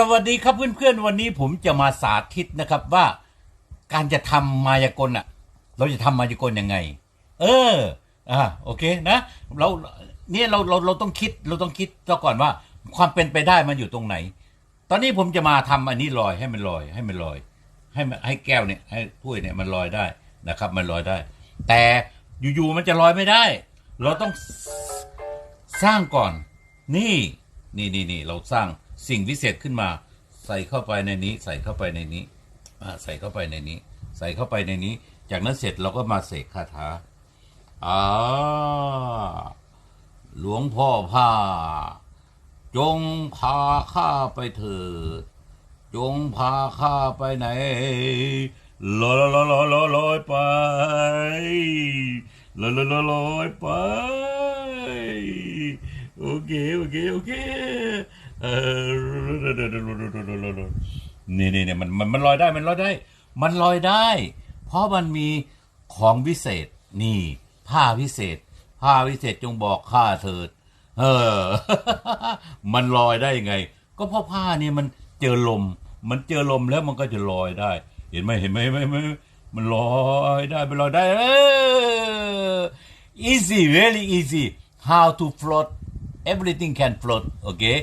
สวัสดีครับเพื่อนๆ วันนี้ผมจะมาสาธิตนะครับว่าการจะทำมายากลอะ เราจะทำมายากลยังไง เอออ่าโอเคนะเราเนี่ยเราเราเราต้องคิดเราต้องคิดซะก่อนว่า ความเป็นไปได้มันอยู่ตรงไหน ตอนนี้ผมจะมาทำอันนี้ลอยให้มันลอย ให้มันลอย ให้มันให้แก้วเนี่ยให้ถ้วยเนี่ยมันลอยได้นะครับ มันลอยได้ แต่อยู่ๆมันจะลอยไม่ได้ เราต้องสร้างก่อน นี่นี่นี่นี่เราสร้าง สิ่งวิเศษขึ้นมา ใส่เข้าไปในนี้ ใส่เข้าไปในนี้ใส่เข้าไปในนี้ ใส่เข้าไปในนี้ จากนั้นเสร็จเราก็มาเสกคาถาอ่าหลวงพ่อผ้าจงพาข้าไปเถิด จงพาข้าไปไหนลอยลอยลอยลอยลอยไปลอยลอยลอยลอยไป โอเค โอเค โอเค เออนี่นี่นี่มันมันมันลอยได้มันลอยได้ มันลอยได้ เพราะมันมีของวิเศษ นี่ ผ้าวิเศษ ผ้าวิเศษจงบอกข้าเถิด เออ มันลอยได้ยังไง ก็เพราะผ้าเนี่ยมันเจอลม มันเจอลมแล้วมันก็จะลอยได้ เห็นไหมเห็นไหมไหมเห็นไหมมันลอยได้มันลอยได้เออ easy very easy how to float everything can float okay